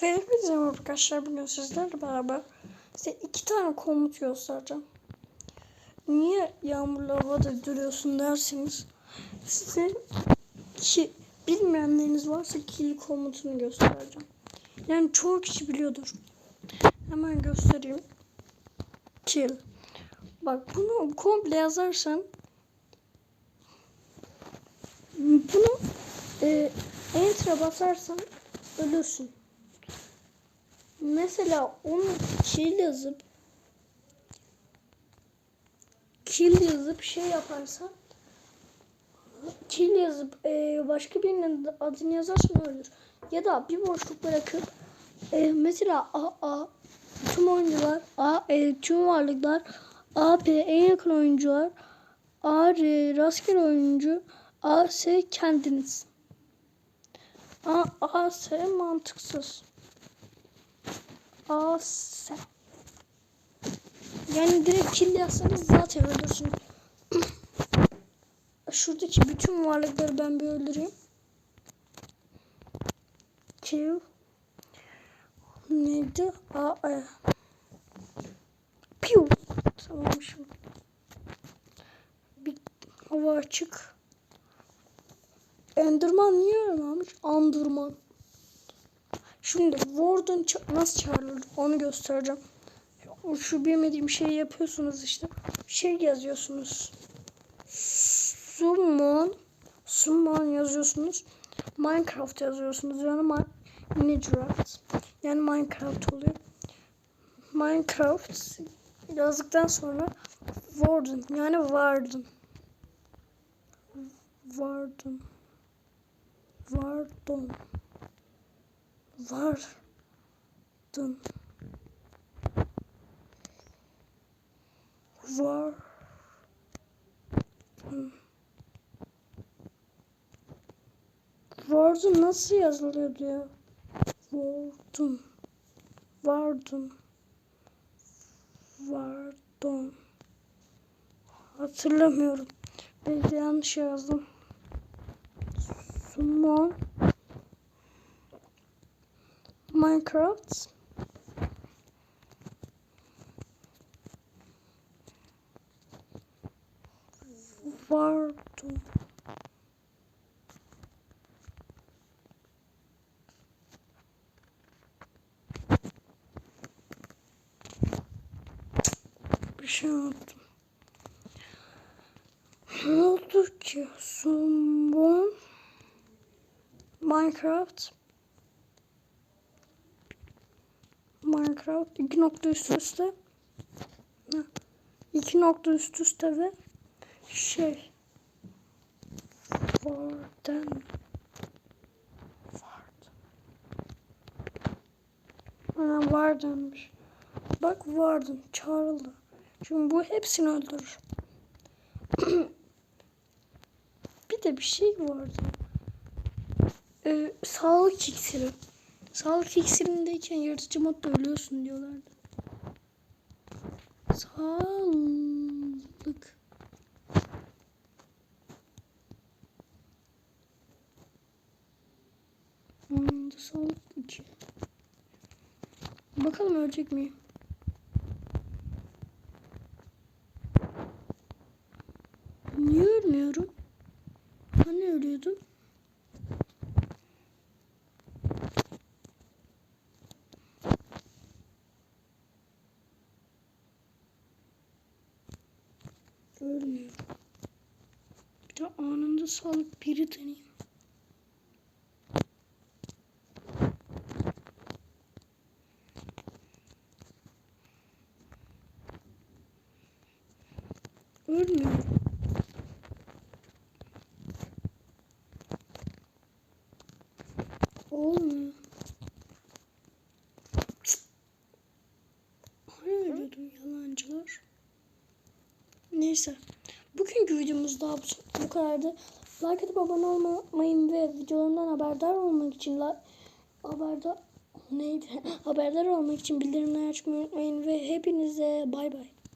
Hepinize arkadaşlar bugün sizlerle beraber size iki tane komut göstereceğim. Niye yağmurlu havada duruyorsun derseniz size ki bilmeyenleriniz varsa kill komutunu göstereceğim. Yani çoğu kişi biliyordur. Hemen göstereyim. Kill. Bak bunu komple yazarsan bunu e, enter'a basarsan ölürsün. Mesela onu kill yazıp kill yazıp şey yaparsan kill yazıp e, başka birinin adını yazarsan ölür. Ya da bir boşluk bırakıp e, mesela A, A tüm oyuncular A, E, tüm varlıklar A, P en yakın oyuncular A, R rastgele oyuncu A, S kendiniz. A, A, S mantıksız. As. Yani direkt kill yazsanız zaten ölürsün. Şuradaki bütün varlıkları ben bir öldüreyim. Kill. Neydi? A, E. Piu. Tamam. Bir hava açık. Enderman niye ölmemiş? Andurman. Şimdi Warden ça- nasıl çağrılır onu göstereceğim. Şu bilmediğim şeyi yapıyorsunuz işte. Şey yazıyorsunuz. Summon Summon yazıyorsunuz. Minecraft yazıyorsunuz. Yani mi Minecraft. Yani Minecraft oluyor. Minecraft yazdıktan sonra Warden yani Warden. Warden. Warden vardın var Vardın nasıl yazılıyordu ya? Vardın. Vardın. Vardın. Hatırlamıyorum. Belki yanlış yazdım. Summon. Minecraft. Vardı. Bir şey unuttum. Ne oldu ki? Summon Minecraft Minecraft iki nokta üst üste iki nokta üst üste ve şey Warden Warden Ana Warden'miş. Bak Warden çağrıldı. Şimdi bu hepsini öldürür. bir de bir şey vardı. Ee, sağlık iksiri. Sağlık iksirindeyken yaratıcı modda ölüyorsun diyorlardı. Sağlık. Hmm, sağlık iki. Bakalım ölecek miyim? Niye ölmüyorum? Hani ölüyordum? Ölmüyor. Bir de anında sağlık biri deneyim. Ölmüyor. Olmuyor. Hani ölüyordum yalancılar. Neyse. Bugünkü videomuz daha bu, bu kadardı. Like atıp abone olmayı ve videolarımdan haberdar olmak için haberdar neydi? haberdar olmak için bildirimleri açmayı unutmayın ve hepinize bay bay.